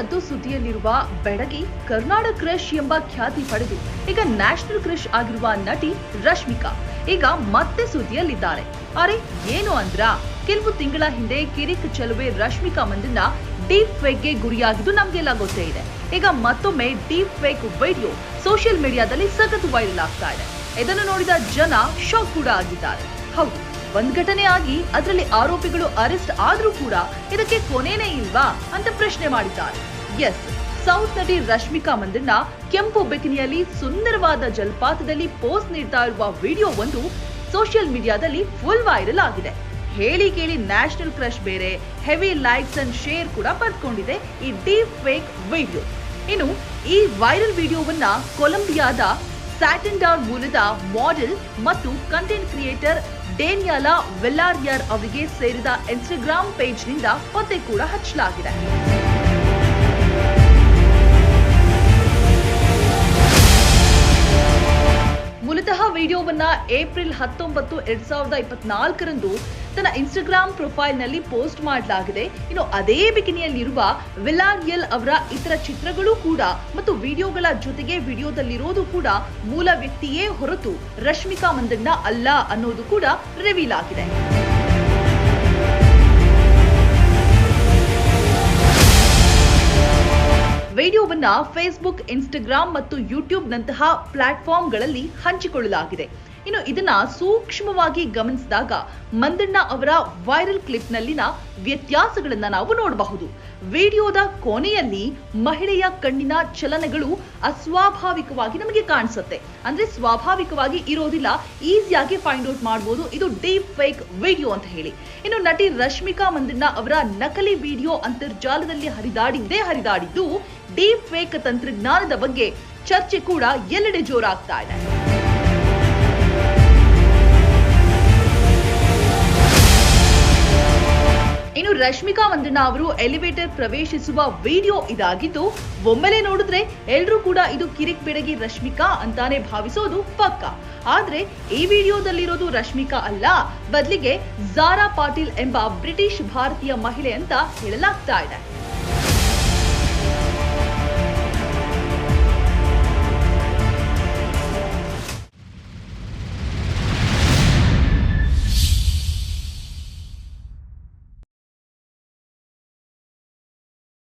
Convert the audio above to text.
ಆಗಿರುವ ಬೆಡಗಿ ಕರ್ನಾಟಕ ಕ್ರಶ್ ಎಂಬ ಖ್ಯಾತಿ ಪಡೆದು ಈಗ ನ್ಯಾಷನಲ್ ಕ್ರಶ್ ಆಗಿರುವ ನಟಿ ರಶ್ಮಿಕಾ ಈಗ ಮತ್ತೆ ಸುದ್ದಿಯಲ್ಲಿದ್ದಾರೆ. ಅರೆ, ಏನು ಅಂದ್ರ? ಕೆಲವು ತಿಂಗಳ ಹಿಂದೆ ಕಿರಿಕ್ ಚೆಲುವೆ ರಶ್ಮಿಕಾ ಮಂದಿನ ಡೀಪ್ ಫೇಕ್ಗೆ ಗುರಿಯಾಗಿದ್ದು ನಮ್ಗೆಲ್ಲ ಗೊತ್ತೇ ಇದೆ. ಈಗ ಮತ್ತೊಮ್ಮೆ ಡೀಪ್ ಫೇಕ್ ವಿಡಿಯೋ ಸೋಷಿಯಲ್ ಮೀಡಿಯಾದಲ್ಲಿ ಸಖತ್ ವೈರಲ್ ಆಗ್ತಾ ಇದೆ. ಇದನ್ನು ನೋಡಿದ ಜನ ಶಾಕ್ ಕೂಡ ಆಗಿದ್ದಾರೆ. ಹೌದು ಒಂದ್ ಘಟನೆ ಆಗಿ ಅದರಲ್ಲಿ ಆರೋಪಿಗಳು ಅರೆಸ್ಟ್ ಆದ್ರೂ ಕೂಡ ಇದಕ್ಕೆ ಕೊನೆನೇ ಇಲ್ವಾ ಅಂತ ಪ್ರಶ್ನೆ ಮಾಡಿದ್ದಾರೆ. ಎಸ್, ಸೌತ್ ನಟಿ ರಶ್ಮಿಕಾ ಮಂದಣ್ಣ ಕೆಂಪು ಬೆಕಿನಿಯಲ್ಲಿ ಸುಂದರವಾದ ಜಲಪಾತದಲ್ಲಿ ಪೋಸ್ಟ್ ನೀಡ್ತಾ ಇರುವ ವಿಡಿಯೋ ಒಂದು ಸೋಷಿಯಲ್ ಮೀಡಿಯಾದಲ್ಲಿ ಫುಲ್ ವೈರಲ್ ಆಗಿದೆ. ಹೇಳಿ ಕೇಳಿ ನ್ಯಾಷನಲ್ ಕ್ರಶ್ ಬೇರೆ, ಹೆವಿ ಲೈಕ್ಸ್ ಅಂಡ್ ಶೇರ್ ಕೂಡ ಪಡ್ಕೊಂಡಿದೆ ಈ ಡೀಪ್ ಫೇಕ್ ವಿಡಿಯೋ. ಇನ್ನು ಈ ವೈರಲ್ ವಿಡಿಯೋವನ್ನ ಕೊಲಂಬಿಯಾದ ಸ್ಯಾಟನ್ಡಾರ್ ಮೂಲದ ಮಾಡೆಲ್ ಮತ್ತು ಕಂಟೆಂಟ್ ಕ್ರಿಯೇಟರ್ ಡೇನಿಯಾಲಾ ವೆಲ್ಲಾರಿಯರ್ ಅವರಿಗೆ ಸೇರಿದ ಇನ್ಸ್ಟಾಗ್ರಾಮ್ ಪೇಜ್ನಿಂದ ಪತ್ತೆ ಕೂಡ ಹಚ್ಚಲಾಗಿದೆ. ಮೂಲತಃ ವಿಡಿಯೋವನ್ನ ಏಪ್ರಿಲ್ ಹತ್ತೊಂಬತ್ತು, ಎರಡ್ ಸಾವಿರದ ಇಪ್ಪತ್ನಾಲ್ಕರಂದು ತನ್ನ ಇನ್ಸ್ಟಾಗ್ರಾಮ್ ಪ್ರೊಫೈಲ್ನಲ್ಲಿ ಪೋಸ್ಟ್ ಮಾಡಲಾಗಿದೆ. ಇನ್ನು ಅದೇ ಬಿಕಿನಿಯಲ್ಲಿರುವ ವಿಲಾಗಿಯಲ್ ಅವರ ಇತರ ಚಿತ್ರಗಳು ಕೂಡ ಮತ್ತು ವಿಡಿಯೋಗಳ ಜೊತೆಗೆ ವಿಡಿಯೋದಲ್ಲಿರೋದು ಕೂಡ ಮೂಲ ವ್ಯಕ್ತಿಯೇ ಹೊರತು ರಶ್ಮಿಕಾ ಮಂದಣ್ಣ ಅಲ್ಲ ಅನ್ನೋದು ಕೂಡ ರಿವೀಲ್ ಆಗಿದೆ. ವಿಡಿಯೋವನ್ನ ಫೇಸ್ಬುಕ್ ಇನ್ಸ್ಟಾಗ್ರಾಮ್ ಮತ್ತು ಯೂಟ್ಯೂಬ್ನಂತಹ ಪ್ಲಾಟ್ಫಾರ್ಮ್ಗಳಲ್ಲಿ ಹಂಚಿಕೊಳ್ಳಲಾಗಿದೆ. ಇನ್ನು ಇದನ್ನ ಸೂಕ್ಷ್ಮವಾಗಿ ಗಮನಿಸಿದಾಗ ಮಂದಣ್ಣ ಅವರ ವೈರಲ್ ಕ್ಲಿಪ್ನಲ್ಲಿನ ವ್ಯತ್ಯಾಸಗಳನ್ನ ನಾವು ನೋಡಬಹುದು. ವಿಡಿಯೋದ ಕೊನೆಯಲ್ಲಿ ಮಹಿಳೆಯ ಕಣ್ಣಿನ ಚಲನೆಗಳು ಅಸ್ವಾಭಾವಿಕವಾಗಿ ನಮಗೆ ಕಾಣಿಸುತ್ತೆ. ಅಂದ್ರೆ ಸ್ವಾಭಾವಿಕವಾಗಿ ಇರೋದಿಲ್ಲ, ಈಸಿಯಾಗಿ ಫೈಂಡ್ ಔಟ್ ಮಾಡಬಹುದು ಇದು ಡೀಪ್ ಫೇಕ್ ವಿಡಿಯೋ ಅಂತ ಹೇಳಿ. ಇನ್ನು ನಟಿ ರಶ್ಮಿಕಾ ಮಂದಣ್ಣ ಅವರ ನಕಲಿ ವಿಡಿಯೋ ಅಂತರ್ಜಾಲದಲ್ಲಿ ಹರಿದಾಡಿದ್ದೇ ಹರಿದಾಡಿದ್ದು ಡೀಪ್ ಫೇಕ್ ತಂತ್ರಜ್ಞಾನದ ಬಗ್ಗೆ ಚರ್ಚೆ ಕೂಡ ಎಲ್ಲೆಡೆ ಜೋರಾಗ್ತಾ ಇದೆ. ರಶ್ಮಿಕಾ ಮಂದಣ್ಣ ಅವರು ಎಲಿವೇಟರ್ ಪ್ರವೇಶಿಸುವ ವಿಡಿಯೋ ಇದಾಗಿದ್ದು, ಒಮ್ಮೆಲೆ ನೋಡಿದ್ರೆ ಎಲ್ರೂ ಕೂಡ ಇದು ಕಿರಿಕ್ ಬೆಡಗಿ ರಶ್ಮಿಕಾ ಅಂತಾನೆ ಭಾವಿಸೋದು ಪಕ್ಕ. ಆದ್ರೆ, ಈ ವಿಡಿಯೋದಲ್ಲಿರೋದು ರಶ್ಮಿಕಾ ಅಲ್ಲ, ಬದಲಿಗೆ ಜಾರಾ ಪಾಟೀಲ್ ಎಂಬ ಬ್ರಿಟಿಷ್ ಭಾರತೀಯ ಮಹಿಳೆ ಅಂತ ಹೇಳಲಾಗ್ತಾ ಇದೆ.